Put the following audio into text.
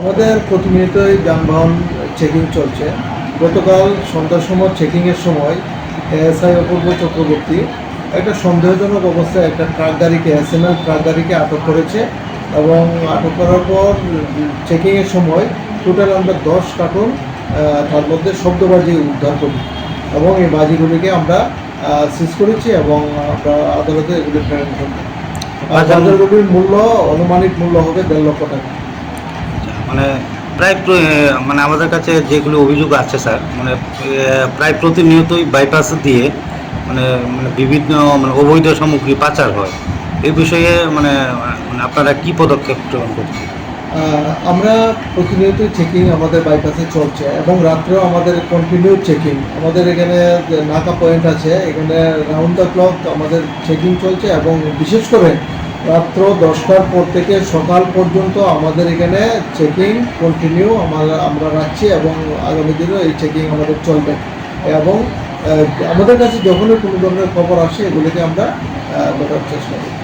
আমাদের প্রতিনিয়তই যানবাহন চেকিং চলছে। গতকাল সন্ধ্যার সময় চেকিংয়ের সময় এএসআই অপূর্ব চক্রবর্তী একটা সন্দেহজনক অবস্থায় একটা ট্রাক গাড়িকে এসএমএল ট্রাক গাড়িকে আটক করেছে এবং আটক করার পর চেকিংয়ের সময় টোটাল আমরা দশ কার্টুন তার মধ্যে শব্দবাজি উদ্ধার করি এবং এই বাজিগুলিকে আমরা সিজ করেছি এবং আমরা আদালতে এগুলি প্রেরণ করি আর বাজারগুলির মূল্য অনুমানিক মূল্য হবে দেড় লক্ষ টাকা। মানে প্রায় মানে আমাদের কাছে যেগুলো অভিযোগ আছে স্যার মানে প্রায় প্রতিনিয়তই বাইপাস দিয়ে মানে মানে বিভিন্ন মানে অবৈধ সামগ্রী পাচার হয়। এই বিষয়ে মানে মানে আপনারা কি পদক্ষেপ গ্রহণ করছেন? আমরা প্রতিনিয়তই চেকিং আমাদের বাইপাসে চলছে এবং রাত্রেও আমাদের কন্টিনিউ চেকিং আমাদের এখানে নাকা পয়েন্ট আছে, এখানে রাউন্ড দ্য ক্লক আমাদের চেকিং চলছে এবং বিশেষ করে রাত্র দশটার পর থেকে সকাল পর্যন্ত আমাদের এখানে চেকিং কন্টিনিউ আমরা আমরা রাখছি এবং আগামী দিনেও এই চেকিং আমাদের চলবে। এবং আমাদের কাছে যখনই কোনো ধরনের খবর আসে, এগুলিকে আমরা বোঝার চেষ্টা করি।